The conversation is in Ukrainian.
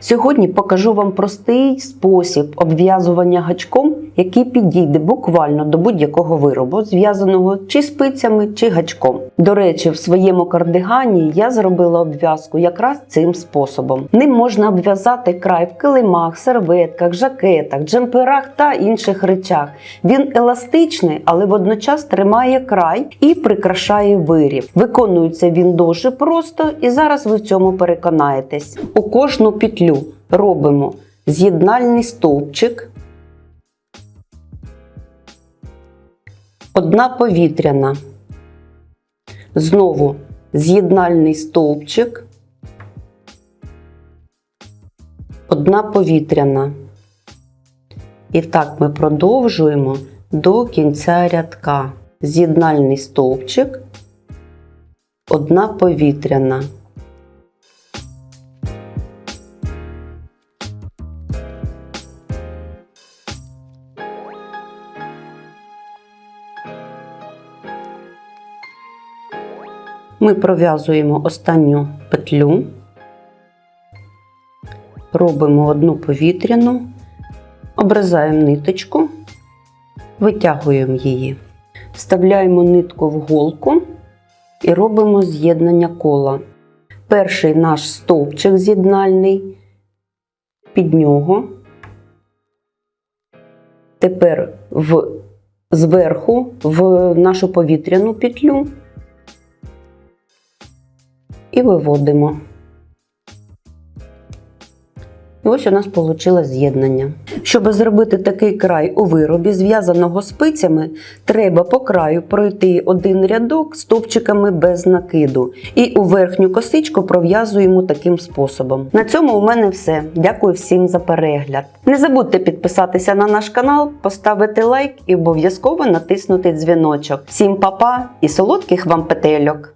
Сьогодні покажу вам простий спосіб обв'язування гачком, який підійде буквально до будь-якого виробу, зв'язаного чи спицями, чи гачком. До речі, в своєму кардигані я зробила обв'язку якраз цим способом. Ним можна обв'язати край в килимах, серветках, жакетах, джемперах та інших речах. Він еластичний, але водночас тримає край і прикрашає виріб. Виконується він дуже просто, і зараз ви в цьому переконаєтесь. У кожну петлю робимо з'єднальний стовпчик, одна повітряна, знову з'єднальний стовпчик, одна повітряна. І так ми продовжуємо до кінця рядка. З'єднальний стовпчик, одна повітряна. Ми пров'язуємо останню петлю, робимо одну повітряну, обрізаємо ниточку, витягуємо її, вставляємо нитку в голку і робимо з'єднання кола. Перший наш стовпчик з'єднальний, під нього. Тепер в, зверху в нашу повітряну петлю і виводимо. І ось у нас вийшло з'єднання. Щоб зробити такий край у виробі, зв'язаного спицями, треба по краю пройти один рядок стовпчиками без накиду. І у верхню косичку пров'язуємо таким способом. На цьому у мене все. Дякую всім за перегляд. Не забудьте підписатися на наш канал, поставити лайк і обов'язково натиснути дзвіночок. Всім па-па і солодких вам петельок!